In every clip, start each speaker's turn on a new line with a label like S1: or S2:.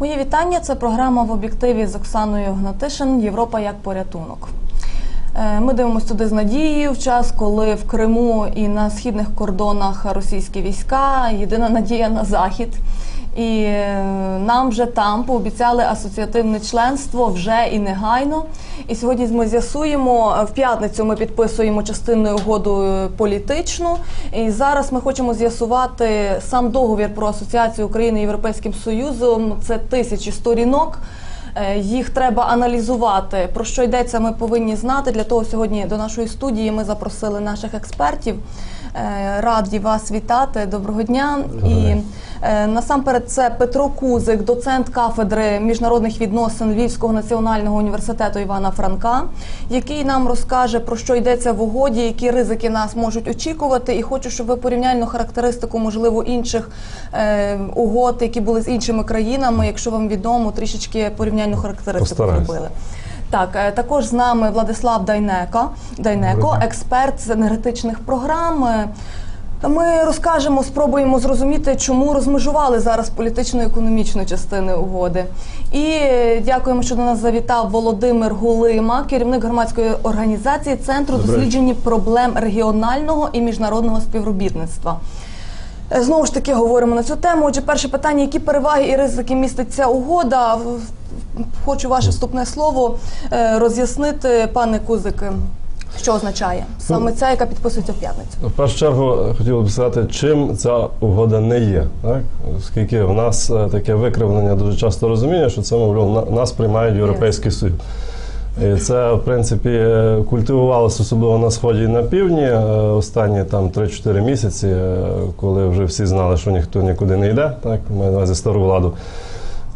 S1: Мої вітання. Це програма в об'єктиві з Оксаною Гнатишин Європа як порятунок. Е, Ми дивимося туди з надією в час, коли в Криму і на східних кордонах російські війська. Єдина надія на захід. І е, нам вже там пообіцяли асоціативне членство вже і негайно. І сьогодні ми з'ясуємо е, в п'ятницю. Ми підписуємо частинною угоду е, політичну. І зараз ми хочемо з'ясувати сам договір про асоціацію України Європейським Союзом. Це тисячі сторінок. Їх треба аналізувати. Про що йдеться, ми повинні знати. Для того сьогодні до нашої студії ми запросили наших експертів. Е, Раді вас вітати. Доброго дня. І е, насамперед це Петро Кузик, доцент кафедри міжнародних відносин Львівського національного університету Івана Франка, який нам розкаже про що йдеться в угоді, які ризики нас можуть очікувати. І хочу, щоб ви порівняльну характеристику, можливо, інших е, угод, які були з іншими країнами, якщо вам відомо, трішечки порівняльну характеристику зробили. Так, е, також з нами Владислав Дайнека, Дайнеко, експерт з енергетичних програм. Е, Ми розкажемо, спробуємо зрозуміти, чому розмежували зараз політично-економічну частини угоди. І е, дякуємо, що до нас завітав Володимир Гулима, керівник громадської організації Центру дослідження проблем регіонального і міжнародного співробітництва. Знову ж таки говоримо на цю тему. Отже, перше питання: які переваги і ризики містить ця угода? Хочу ваше вступне слово е, роз'яснити, пане Кузик, що означає саме ця, яка підписується в п'ятницю.
S2: В першу чергу хотів би сказати, чим ця угода не є. Так? Оскільки в нас е, таке викривлення дуже часто розуміння, що це, мовляв, на- нас приймають Європейський Союз. І це, в принципі, е, культивувалося особливо на сході і на півдні е, останні там 3-4 місяці, е, коли вже всі знали, що ніхто нікуди не йде, так, маю на увазі стару владу.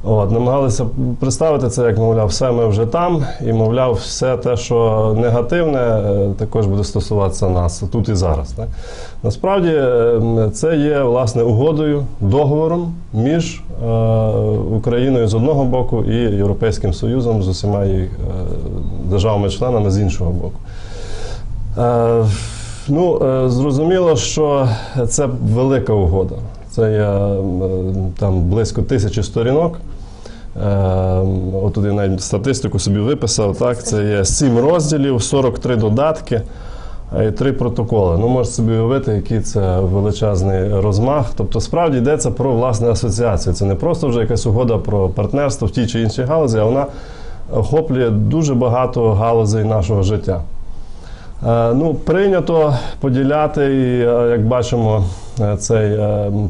S2: От, намагалися представити це, як мовляв, все ми вже там, і мовляв, все те, що негативне, е, також буде стосуватися нас тут і зараз. Так? Насправді е, це є власне угодою, договором між е, Україною з одного боку і Європейським Союзом з усіма її е, державами-членами з іншого боку. Е, ну, е, зрозуміло, що це велика угода. Це є е, там близько тисячі сторінок. Е, Отут я навіть статистику собі виписав. Так, це є 7 розділів, 43 додатки е, і 3 протоколи. Ну, можете собі уявити, який це величезний розмах. Тобто, справді йдеться про власне асоціацію. Це не просто вже якась угода про партнерство в тій чи іншій галузі, а вона охоплює дуже багато галузей нашого життя. Е, Ну, прийнято поділяти, і е, як бачимо, е, цей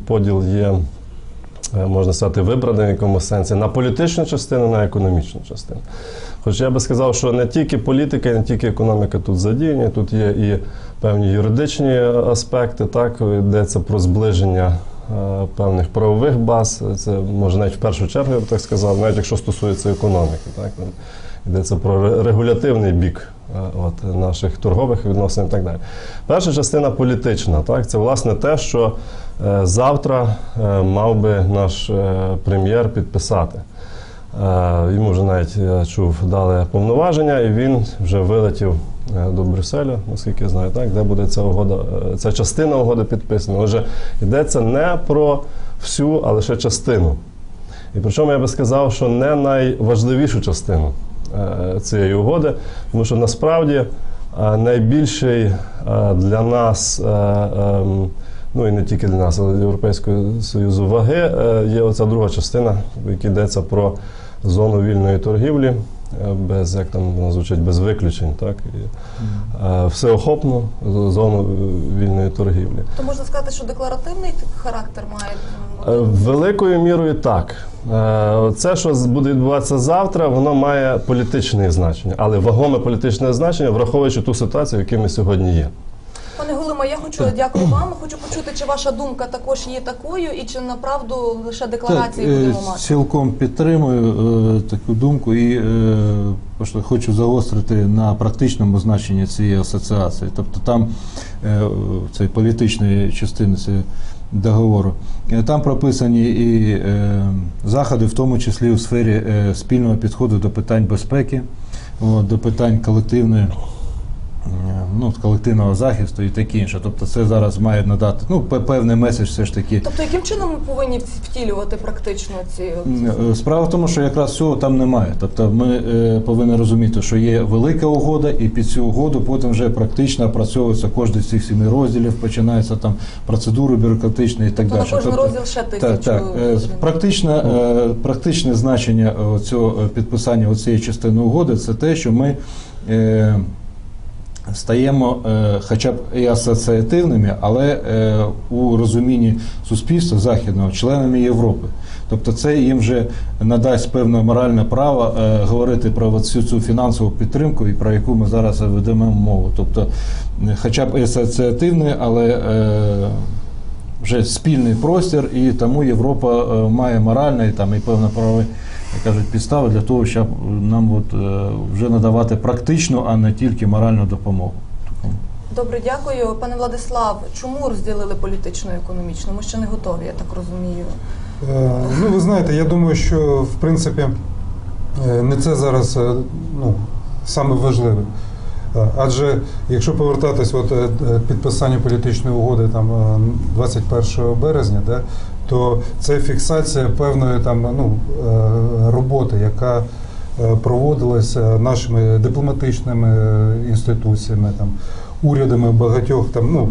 S2: поділ є, можна сказати, вибраний в якомусь сенсі на політичну частину, на економічну частину. Хоч я би сказав, що не тільки політика, не тільки економіка тут задіяні, тут є і певні юридичні аспекти, так, йдеться про зближення певних правових баз. Це може навіть в першу чергу, я б так сказав, навіть якщо стосується економіки. Так, йдеться про регулятивний бік от, наших торгових відносин і так далі. Перша частина політична. Так, це власне те, що е, завтра е, мав би наш е, прем'єр підписати. Е, Йому вже навіть я чув, дали повноваження, і він вже вилетів е, до Брюсселя, наскільки я знаю, так, де буде ця угода, е, ця частина угоди підписана. Отже, йдеться не про всю, а лише частину. І причому я би сказав, що не найважливішу частину е, цієї угоди, тому що насправді е, найбільший е, для нас, е, ем, ну і не тільки для нас, але для Європейського Союзу ваги, е, є оця друга частина, в йдеться про зону вільної торгівлі, е, без як там воно звучить, без виключень, так і е, всеохопну зону вільної торгівлі.
S1: То можна сказати, що декларативний характер має
S2: Е, Великою мірою так. Е, Це, що буде відбуватися завтра, воно має політичне значення, але вагоме політичне значення, враховуючи ту ситуацію, в якій ми сьогодні є.
S1: Гулима, я хочу дякую вам. Хочу почути, чи ваша думка також є такою, і чи направду лише декларації
S3: Так, е,
S1: будемо мати.
S3: цілком підтримую е, таку думку і е, хочу загострити на практичному значенні цієї асоціації. Тобто там е, цієї політичної частини цієї договору. Е, Там прописані і е, заходи, в тому числі у сфері е, спільного підходу до питань безпеки, от, до питань колективної ну, колективного захисту і таке інше. Тобто це зараз має надати ну, певний меседж все ж таки.
S1: Тобто, яким чином ми повинні втілювати практично ці
S3: Е, Справа в тому, що якраз цього там немає. Тобто ми е, повинні розуміти, що є велика угода, і під цю угоду потім вже практично опрацьовується кожен з цих семи розділів, починається там процедури бюрократичні і так
S1: то на
S3: далі.
S1: кожен
S3: Тобто-
S1: розділ ще тисячу?
S3: Так, так. Е, Практичне, е, практичне значення е, цього е, підписання цієї частини угоди це те, що ми е, стаємо е, хоча б і асоціативними, але е, у розумінні суспільства західного членами Європи. Тобто це їм вже надасть певне моральне право е, говорити про всю цю фінансову підтримку, і про яку ми зараз ведемо мову. Тобто, хоча б і асоціативний, але вже спільний простір, і тому Європа має моральне і там і певне правове як кажуть, підстави для того, щоб нам от, е, вже надавати практичну, а не тільки моральну допомогу.
S1: Добре, дякую. Пане Владислав, чому розділили політичну і економічну? Ми ще не готові, я так розумію.
S4: Е, Ну, ви знаєте, я думаю, що в принципі е, не це зараз е, ну, саме важливе. Е, Адже якщо повертатись от, е, е, підписання політичної угоди там, е, 21 березня, да, то це фіксація певної там, ну, е, роботи, яка е, проводилася нашими дипломатичними е, інституціями, там, урядами багатьох там, ну,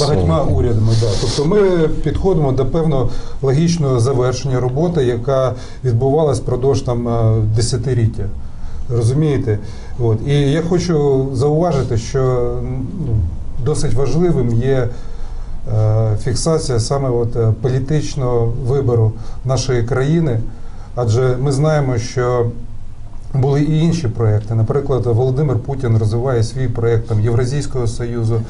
S4: багатьма урядами. Да. Тобто ми підходимо до певного логічного завершення роботи, яка відбувалась впродовж там е, десятиліття. Розумієте? От. І я хочу зауважити, що ну, досить важливим є е, фіксація саме от, е, політичного вибору нашої країни, адже ми знаємо, що були і інші проекти. Наприклад, Володимир Путін розвиває свій проект там, Євразійського Союзу.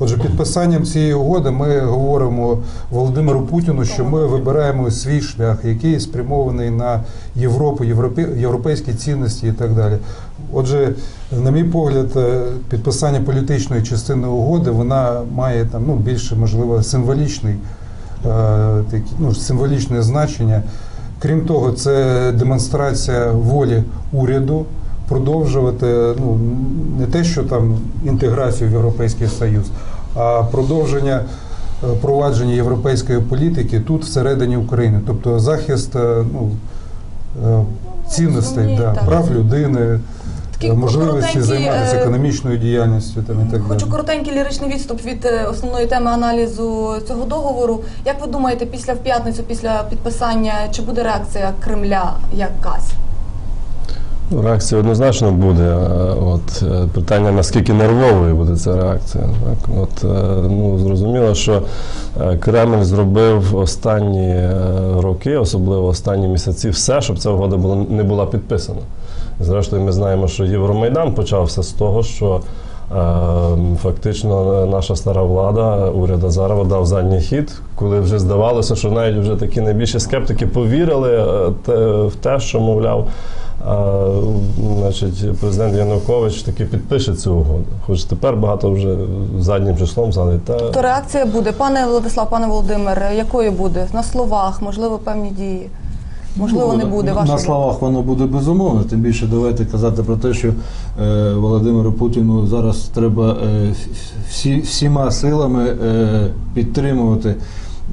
S4: Отже, підписанням цієї угоди ми говоримо Володимиру Путіну, що ми вибираємо свій шлях, який спрямований на Європу, європейські цінності і так далі. Отже, на мій погляд, е, підписання політичної частини угоди вона має там ну більше можливо символічний е, такі, ну, символічне значення. Крім того, це демонстрація волі уряду продовжувати ну, не те, що там інтеграцію в Європейський Союз, а продовження е, провадження європейської політики тут всередині України. Тобто захист ну, цінностей, да, прав людини,
S1: Такі
S4: можливості займатися
S1: е,
S4: економічною діяльністю там, і так
S1: Хочу
S4: далі.
S1: коротенький ліричний відступ від е, основної теми аналізу цього договору. Як ви думаєте, після в п'ятницю, після підписання, чи буде реакція Кремля якась?
S2: Ну, Реакція однозначно буде. Е, От питання наскільки нервовою буде ця реакція. Так? От ну зрозуміло, що Кремль зробив останні роки, особливо останні місяці, все, щоб ця угода була не була підписана. Зрештою, ми знаємо, що Євромайдан почався з того, що е, фактично наша стара влада, уряд Азарова дав задній хід, коли вже здавалося, що навіть вже такі найбільші скептики повірили е, в те, що мовляв. А, значить, президент Янукович таки підпише цю угоду. Хоч тепер багато вже заднім числом згадують. Та
S1: То реакція буде. Пане Владислав, пане Володимир, якою буде? На словах, можливо, певні дії. Можливо, не буде.
S3: Ну, на словах воно буде безумовно. Тим більше давайте казати про те, що е, Володимиру Путіну зараз треба е, всі, всіма силами е, підтримувати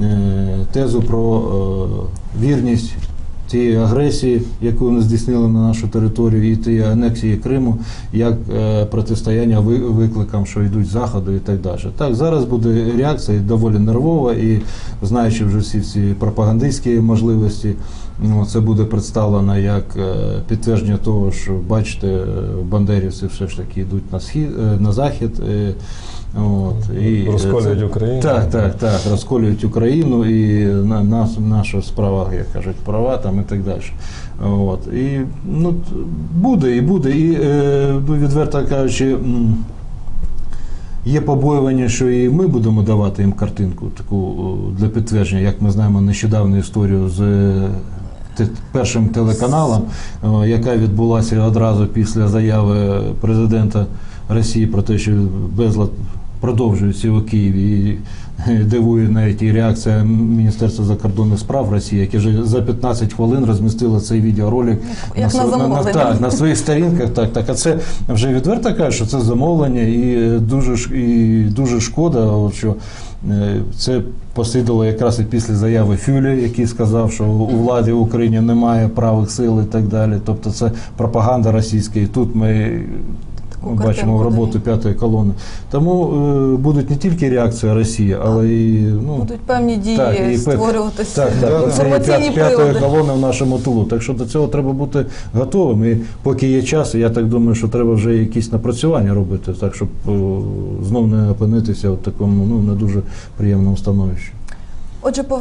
S3: е, тезу про е, вірність тієї агресії, яку вони здійснили на нашу територію, і тієї анексії Криму, як е, протистояння ви- викликам, що йдуть заходу і так далі. Так, зараз буде реакція доволі нервова, і знаючи вже всі ці пропагандистські можливості, ну, це буде представлено як е, підтвердження того, що бачите, бандерівці все ж таки йдуть на схід е, на захід. Е, От, і
S2: Розколюють
S3: це-
S2: Україну.
S3: Так, так, так, розколюють Україну і на, нас, наша справа, як кажуть, права там і так далі. От. І ну, буде, і буде. І е, ну, відверто кажучи, є побоювання, що і ми будемо давати їм картинку таку для підтвердження, як ми знаємо нещодавну історію з е, першим телеканалом, яка відбулася одразу після заяви президента Росії про те, що безлад продовжуються у Києві. І е, дивує навіть і реакція Міністерства закордонних справ Росії, яке вже за 15 хвилин розмістило цей відеоролик
S1: Як на
S3: св-
S1: замовлення.
S3: так, на своїх сторінках. Так, так. А це вже відверто кажуть, що це замовлення, і е, дуже і дуже шкода, що е, це послідувало якраз і після заяви Фюлі, який сказав, що у владі в Україні немає правих сил і так далі. Тобто це пропаганда російська. І тут ми бачимо
S1: картинку
S3: роботу п'ятої колони. Тому е, будуть не тільки реакція Росії, але і ну,
S1: Будуть певні дії
S3: Так, і
S1: створюватися.
S3: так, так,
S1: Інформаційні
S3: п'ятої колони в нашому тилу. Так що до цього треба бути готовим. І поки є час, я так думаю, що треба вже якісь напрацювання робити, так щоб о, знов не опинитися в такому ну не дуже приємному становищі.
S1: Отже, пов...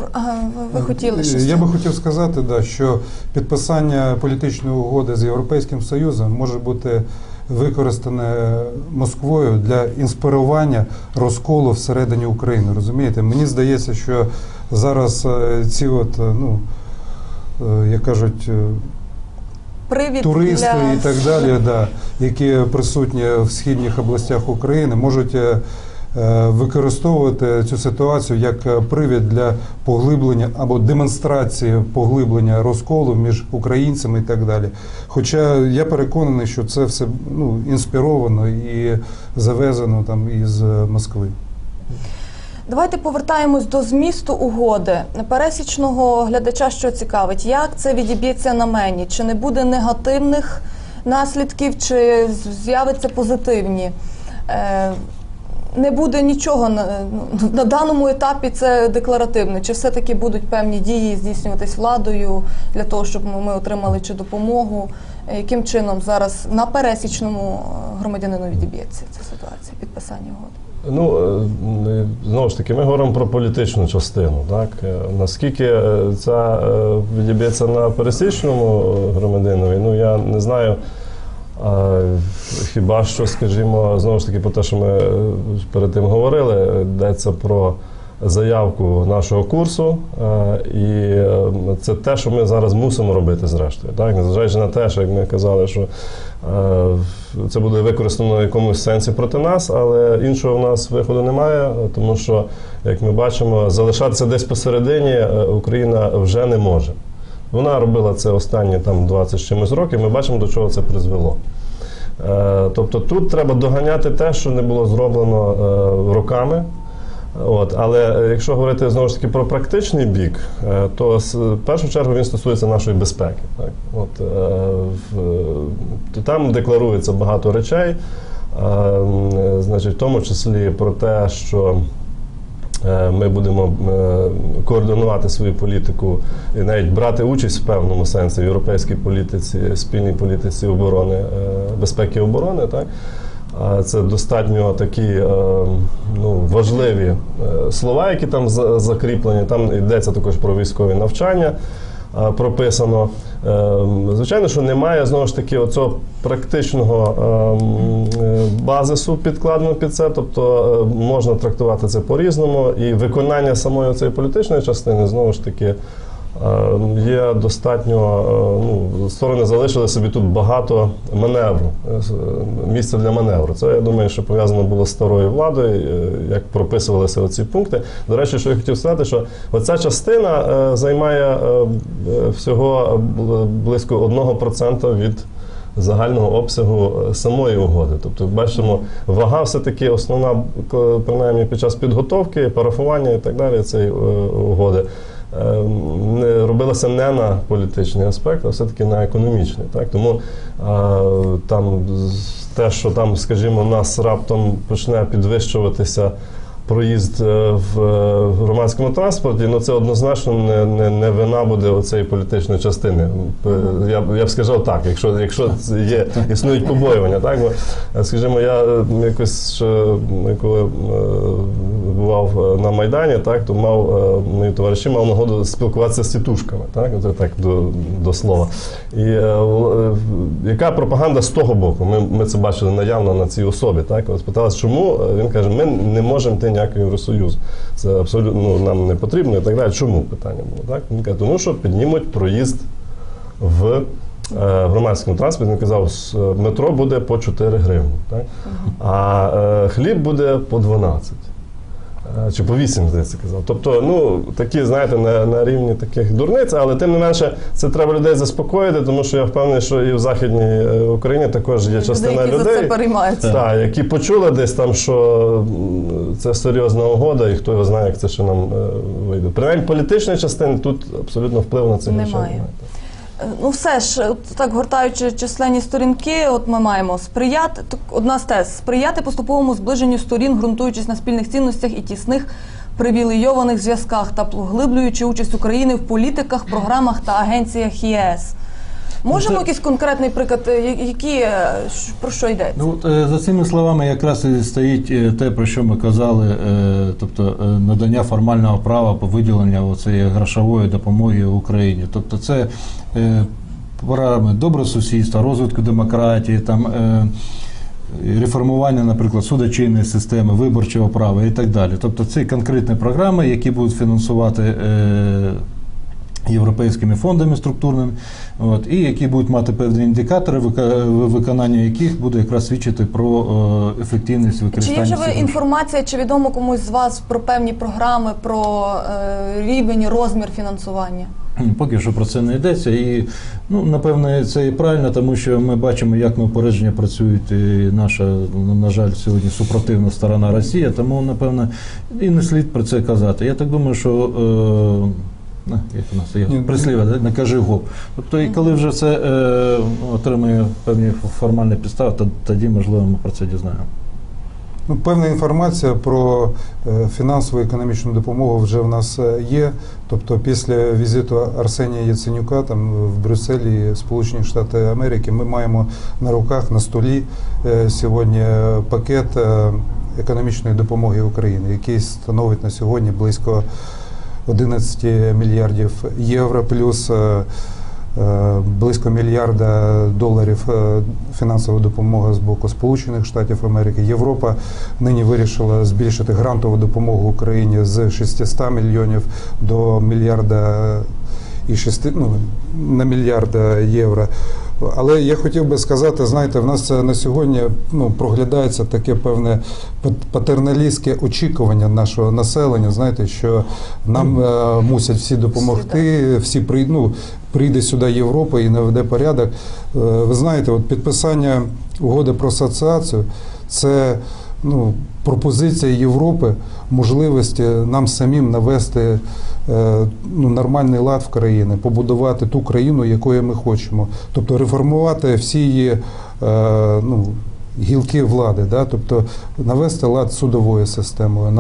S1: ви, ви хотіли щось?
S4: Я би хотів сказати, да, що підписання політичної угоди з Європейським Союзом може бути використане Москвою для інспірування розколу всередині України. Розумієте? Мені здається, що зараз е, ці от, е, ну, е, як кажуть,
S1: Привід
S4: туристи
S1: для...
S4: і так далі, да, які присутні в східних областях України, можуть використовувати цю ситуацію як е, привід для поглиблення або демонстрації поглиблення розколу між українцями і так далі. Хоча я переконаний, що це все ну, інспіровано і завезено там із е, Москви.
S1: Давайте повертаємось до змісту угоди. Пересічного глядача, що цікавить, як це відіб'ється на мені? Чи не буде негативних наслідків, чи з'явиться позитивні? Е, не буде нічого на, ну, на даному етапі це декларативно. Чи все-таки будуть певні дії здійснюватись владою для того, щоб ми- отримали чи допомогу? Е, Яким чином зараз на пересічному е, громадянину відіб'ється ця ситуація підписання угоди?
S2: Ну, е, знову ж таки, ми говоримо про політичну частину. Так? Е, Наскільки е, це е, відіб'ється на пересічному е, громадянинові, ну я не знаю. Хіба що, скажімо, знову ж таки, про те, що ми е, перед тим говорили, йдеться про заявку нашого курсу, е, і е, це те, що ми зараз мусимо робити зрештою. Так? Незважаючи на те, що як ми казали, що це буде використано в якомусь сенсі проти нас, але іншого в нас виходу немає, тому що, як ми бачимо, залишатися десь посередині Україна вже не може. Вона робила це останні там 20 з чимось років. Ми бачимо, до чого це призвело. Е, Тобто тут треба доганяти те, що не було зроблено е, роками. От, але е, якщо говорити знову ж таки про практичний бік, то в першу чергу він стосується нашої безпеки. Так? От, в, там декларується багато речей, значить, в тому числі про те, що Ми будемо е, координувати свою політику і навіть брати участь в певному сенсі в європейській політиці, спільній політиці оборони, е, безпеки і оборони. Так? Це достатньо такі е, ну, важливі е, слова, які там за- закріплені. Там йдеться також про військові навчання. Е, Прописано. Е, Звичайно, що немає знову ж таки оцього практичного ем, е, базису підкладено під це, тобто е, можна трактувати це по-різному, і виконання самої цієї політичної частини знову ж таки є достатньо. е, Ну, сторони залишили собі тут багато маневру, е, е, місця для маневру. Це я думаю, що пов'язано було з старою владою, е, як прописувалися оці пункти. До речі, що я хотів сказати, що оця частина е, займає е, е, всього близько 1% від загального обсягу е, самої угоди. Тобто, бачимо, вага все-таки основна, принаймні під час підготовки, парафування і так далі цієї е, угоди. Е, Не робилася не на політичний аспект, а все-таки на економічний. Так? Тому е, там те, що там, скажімо, нас раптом почне підвищуватися проїзд е, в е, громадському транспорті, ну це однозначно не, не, не вина буде оцеї політичної частини. Я, б- я б сказав так, якщо, якщо є, існують побоювання. Так? Бо, е, скажімо, я е, якось коли е, бував е, на Майдані, так, то мав е, мої товариші мав нагоду спілкуватися з тітушками, так, Це так до, до слова. І е, яка пропаганда з того боку? Ми, ми це бачили наявно на цій особі. Так? Спиталися, чому він каже, ми не можемо йти ніякого Євросоюзу. Це абсолютно ну, нам не потрібно і так далі. Чому питання було? Так? Він каже, тому що піднімуть проїзд в громадському транспорті, він казав, метро буде по 4 гривні, так? а хліб буде по 12. Е, Чи по 8, здається, казав. Тобто, ну, такі, знаєте, на, на рівні таких дурниць, але тим не менше, це треба людей заспокоїти, тому що я впевнений, що і в Західній е, Україні також є частина
S1: Люди, які
S2: людей.
S1: за це.
S2: Так, які почули десь там, що це серйозна угода, і хто його знає, як це ще нам е, вийде. Принаймні політичної частини тут абсолютно впливу на це
S1: Немає.
S2: немає.
S1: Е, Ну, все ж, от так гортаючи численні сторінки, от ми маємо сприяти так, одна з тез сприяти поступовому зближенню сторін, ґрунтуючись на спільних цінностях і тісних привілейованих зв'язках та поглиблюючи участь України в політиках, програмах та агенціях ЄС. Можемо якийсь конкретний приклад, е, які е, про що йдеться?
S3: Ну, е, за цими словами якраз і стоїть е, те, про що ми казали, е, тобто е, надання формального права по виділенню цієї грошової допомоги Україні. Тобто це е, програми добросусідства, розвитку демократії, там. е, Реформування, наприклад, судочинної системи, виборчого права і так далі. Тобто це конкретні програми, які будуть фінансувати е, європейськими фондами структурними, от, і які будуть мати певні індикатори, виконання яких буде якраз свідчити про е, ефективність
S1: Чи є вже ви інформація, чи відомо комусь з вас про певні програми, про е, рівень, розмір фінансування?
S3: Поки що про це не йдеться. І ну, напевне, це і правильно, тому що ми бачимо, як на упередження працюють і наша, на жаль, сьогодні супротивна сторона Росія, тому, напевне, і не слід про це казати. Я так думаю, що. Е, як у нас є прислів'я, не кажи гоп. Тобто, і коли вже це е, отримує певні формальні підстави, то тоді, можливо, ми про це дізнаємо.
S4: Ну, певна інформація про е, фінансову економічну допомогу вже в нас е, є. Тобто, після візиту Арсенія Яценюка там в Брюсселі, Сполучені Штати Америки, ми маємо на руках на столі е, сьогодні пакет економічної допомоги Україні, який становить на сьогодні близько 11 мільярдів євро, плюс близько мільярда доларів е, фінансова допомога з боку Сполучених Штатів Америки. Європа нині вирішила збільшити грантову допомогу Україні з 600 мільйонів до мільярда і 6, ну, на мільярда євро. Але я хотів би сказати, знаєте, в нас на сьогодні ну, проглядається таке певне патерналістське очікування нашого населення. Знаєте, що нам е, мусять всі допомогти, всі прий- ну, прийде сюди Європа і наведе порядок. Е, ви знаєте, от підписання угоди про асоціацію це ну, пропозиція Європи, можливості нам самим навести е, ну, нормальний лад в країні, побудувати ту країну, якою ми хочемо. Тобто реформувати всі її е, ну, гілки влади, да? тобто навести лад судовою системою,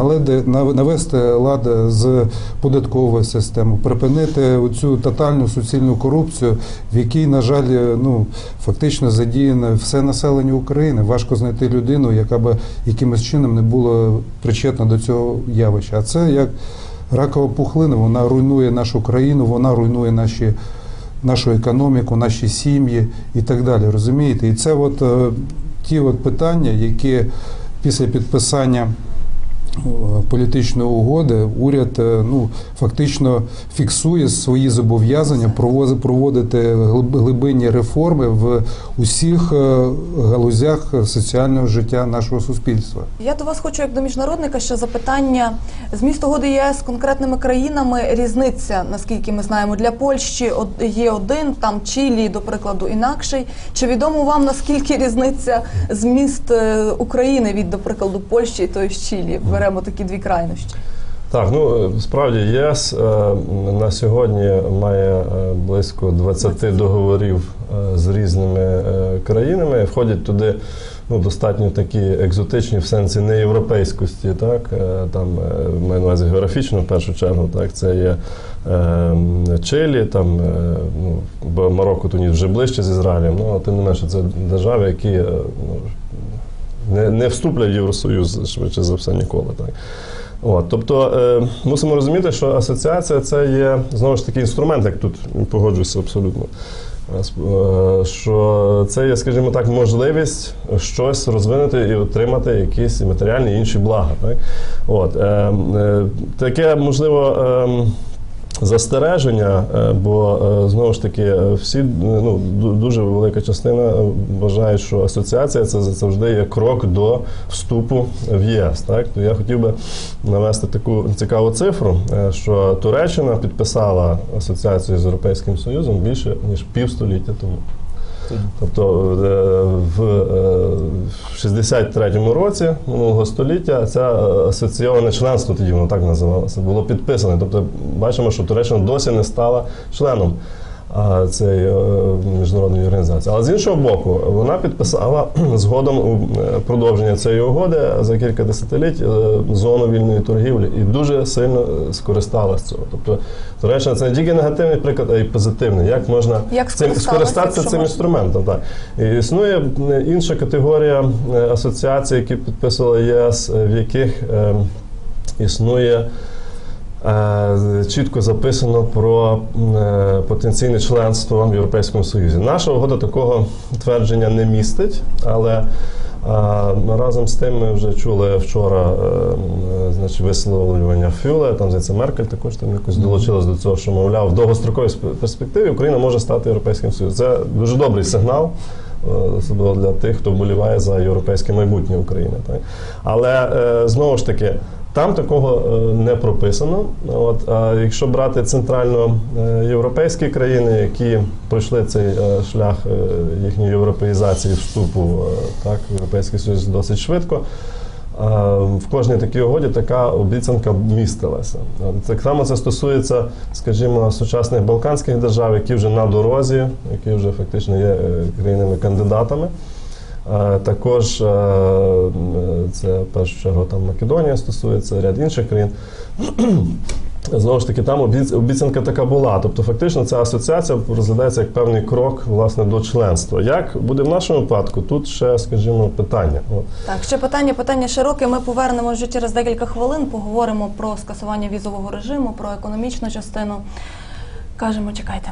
S4: навести лад з податковою системою, припинити цю тотальну суцільну корупцію, в якій, на жаль, ну, фактично задіяне все населення України. Важко знайти людину, яка би якимось чином не була причетна до цього явища. А це як ракова пухлина, вона руйнує нашу країну, вона руйнує наші. Нашу економіку, наші сім'ї і так далі. Розумієте? І це от е, ті от питання, які після підписання політичної угоди уряд е, ну, фактично фіксує свої зобов'язання проводити глиб- глибинні реформи в усіх е, галузях соціального життя нашого суспільства.
S1: Я до вас хочу, як до міжнародника, ще запитання. Зміст угоди ЄС з конкретними країнами різниця, наскільки ми знаємо, для Польщі є один, там Чилі, до прикладу, інакший. Чи відомо вам наскільки різниця зміст е, України від, до прикладу, Польщі тої ж Чилі? Беремо такі дві крайнощі.
S2: Так, ну е, справді ЄС е, на сьогодні має е, близько 20 договорів з різними країнами. Входять туди ну, достатньо такі екзотичні в сенсі неєвропейськості, так там маю на увазі географічно в першу чергу. Так, це є Чилі, там ну, Марокко Туніс вже ближче з Ізраїлем. Ну, тим не менше, це держави, які ну, не, не вступлять в Євросоюз швидше за все ніколи. Так. От, тобто е, мусимо розуміти, що асоціація це є знову ж таки інструмент, як тут погоджуюся абсолютно. Е, Що це є, скажімо так, можливість щось розвинути і отримати якісь матеріальні інші блага. Так? От, е, е, таке можливо. Е, застереження, е, бо е, знову ж таки е, всі ну, дуже велика частина вважає, що асоціація це завжди є крок до вступу в ЄС. Так? То я хотів би навести таку цікаву цифру, що Туреччина підписала асоціацію з Європейським Союзом більше ніж півстоліття тому. Тобто е, в е, 63-му році минулого століття це е, асоційоване членство, тоді воно так називалося, було підписане. Тобто бачимо, що Туреччина досі не стала членом цієї е, міжнародної організації. Але з іншого боку, вона підписала згодом у е, продовження цієї угоди за кілька десятиліть е, зону вільної торгівлі і дуже сильно скористалася цього. Тобто Туреччина це не тільки негативний приклад, а й позитивний. Як можна
S1: Як
S2: цим скористатися цим
S1: можна?
S2: інструментом? Так. І існує інша категорія асоціацій, які підписували ЄС, в яких е, існує. Е, Чітко записано про е, потенційне членство в Європейському Союзі. Наша угода такого твердження не містить, але разом з тим ми вже чули вчора е, е, значить, висловлювання Фюле, там здається, Меркель також там якось долучилась до цього, що мовляв, в довгостроковій перспективі Україна може стати Європейським Союзом. Це дуже добрий сигнал. е, Особливо для тих, хто вболіває за європейське майбутнє України. Так? Але е, знову ж таки, там такого е, не прописано. От, а якщо брати центрально е, країни, які пройшли цей е, шлях їхньої європеїзації вступу так, в Європейський Союз досить швидко. В кожній такій угоді така обіцянка містилася. Так само це стосується, скажімо, сучасних балканських держав, які вже на дорозі, які вже фактично є країнами-кандидатами. Е, Також е, це першу там Македонія стосується ряд інших країн. Знову ж таки, там обіц- обіцянка така була. Тобто, фактично, ця асоціація розглядається як певний крок власне до членства. Як буде в нашому випадку? Тут ще, скажімо, питання.
S1: Так, ще питання, питання широке. Ми повернемось вже через декілька хвилин. Поговоримо про скасування візового режиму, про економічну частину. Кажемо, чекайте.